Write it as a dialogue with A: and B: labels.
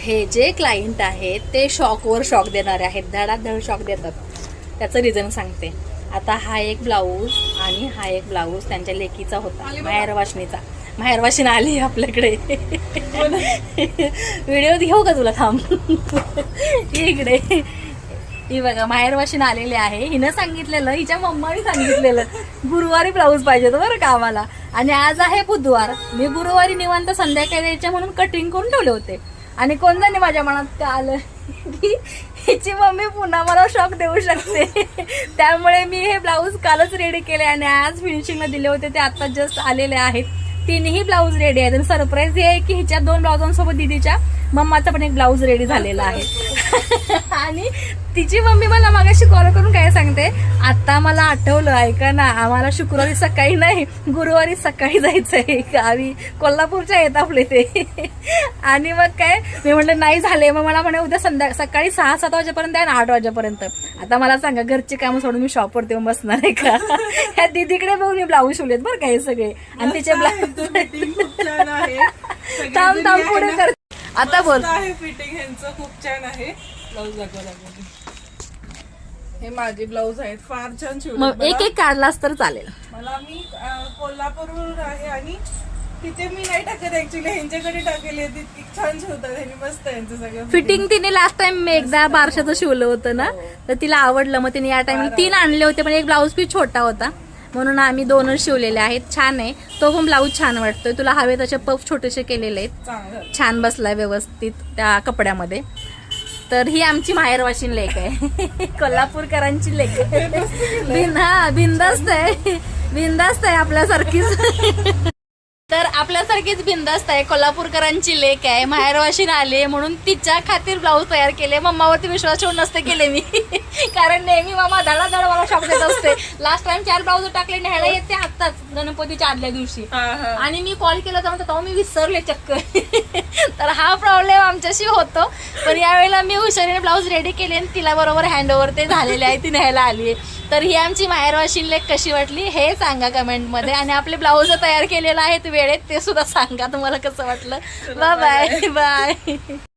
A: हे जे क्लायंट आहेत ते शॉकवर शॉक देणारे आहेत धडाधड शॉक देतात. त्याचं रिझन सांगते. आता हा एक ब्लाऊज आणि हा एक ब्लाऊज त्यांच्या लेकीचा होता माहेर वाशनीचा. माहेर वाशिन आली आपल्याकडे. व्हिडिओ घेऊ का तुला थांब? इकडे. ही बघा माहेर वाशिन आलेले आहे. हिनं सांगितलेलं हिच्या मम्माने सांगितलेलं गुरुवारी ब्लाऊज पाहिजे बरं का आम्हाला. आणि आज आहे बुधवार. मी गुरुवारी निवांत संध्याकाळी द्यायच्या म्हणून कटिंग करून ठेवले होते. आणि कोण जाणे माझ्या मनात ते आलं की हिची मम्मी पुन्हा मला शॉक देऊ शकते. त्यामुळे मी हे ब्लाऊज कालच रेडी केले आणि आज फिनिशिंगला दिले होते. ते आता जस्ट आलेले आहेत. तिन्ही ब्लाऊज रेडी आहेत. आणि सरप्राईज हे आहे की हिच्या दोन ब्लाऊजांसोबत दिदीच्या मम्माचा पण एक ब्लाऊज रेडी झालेला आहे. आणि तिची मम्मी मला मागाशी कॉल करून काय सांगते आता मला आठवलं ऐका ना आम्हाला शुक्रवारी सकाळी नाही गुरुवारी सकाळी जायचं आहे गावी कोल्हापूरच्या आहेत आपले ते. आणि मग काय मी म्हटलं नाही झाले. मग मला म्हणे उद्या संध्या सकाळी सहा सात वाजेपर्यंत आहे ना आठ वाजेपर्यंत. आता मला सांगा घरची कामं सोडून मी शॉपवर येऊन बसणार आहे का? ह्या दिदीकडे बघून मी ब्लाऊज शिवलेत बरं का हे सगळे. आणि तिचे ब्लाऊज थांब थांब पुढे कर. आता बोल.
B: फिटिंग ह्यांचं खूप छान आहे. ब्लाऊज दाखवा हे माझे ब्लाऊज आहेत फार छान शिवले
A: मग एक एक काढलास तर चालेल.
B: मला मी अं, कोल्हापूरवरून आहे आणि तिथे मी नाही टाकत ऍक्च्युली ह्यांच्याकडे टाकले इतकी छान शिवतात ह्यांनी मस्त यांचं सगळं
A: फिटिंग तिने लास्ट टाइम मी एकदा बारशाचं शिवलं होतं ना तर तिला आवडलं. मग तिने या टाइम तीन आणले होते पण एक ब्लाऊज पीस छोटा होता. म्हणून आम्ही दोनच शिवलेले आहेत. छान आहे. तो पण ब्लाऊज छान वाटतोय. तुला हवे तसे पफ छोटेसे केलेले आहेत. छान बसलाय व्यवस्थित त्या कपड्यामध्ये. तर ही आमची माहेरवाशीन लेक आहे. कोल्हापूरकरांची लेक आहे. बिन हा बिंदास्त आहे. बिंदास्त आहे आपल्यासारखीच. तर आपल्यासारखीच बिंदास्त आहे. कोल्हापूरकरांची लेक आहे. माहेरवाशीन आले म्हणून तिच्या खातीर ब्लाऊज तयार केले मम्मावरती विश्वास ठेवून नसते केले मी. कारण नेहमी मामा धडा धड मला शॉप देत असते. लास्ट टाइम चार ब्लाऊज टाकले न्यायला येते आत्ताच. गणपतीच्या आदल्या दिवशी. आणि मी कॉल केला तर तेव्हा मी विसरले चक्क तर हा प्रॉब्लेम आमच्याशी होतो. पण यावेळेला मी हुशारीने ब्लाऊज रेडी केले आणि तिला बरोबर हँड ओव्हर ते झालेले आहे ती न्यायला आली आहे. तर ही आमची माहेरवाशीन लेख कशी वाटली हे सांगा कमेंटमध्ये आणि आपले ब्लाऊज तयार केलेले आहेत वेळेत ते सुद्धा सांगा तुम्हाला कसं वाटलं. Bye bye bye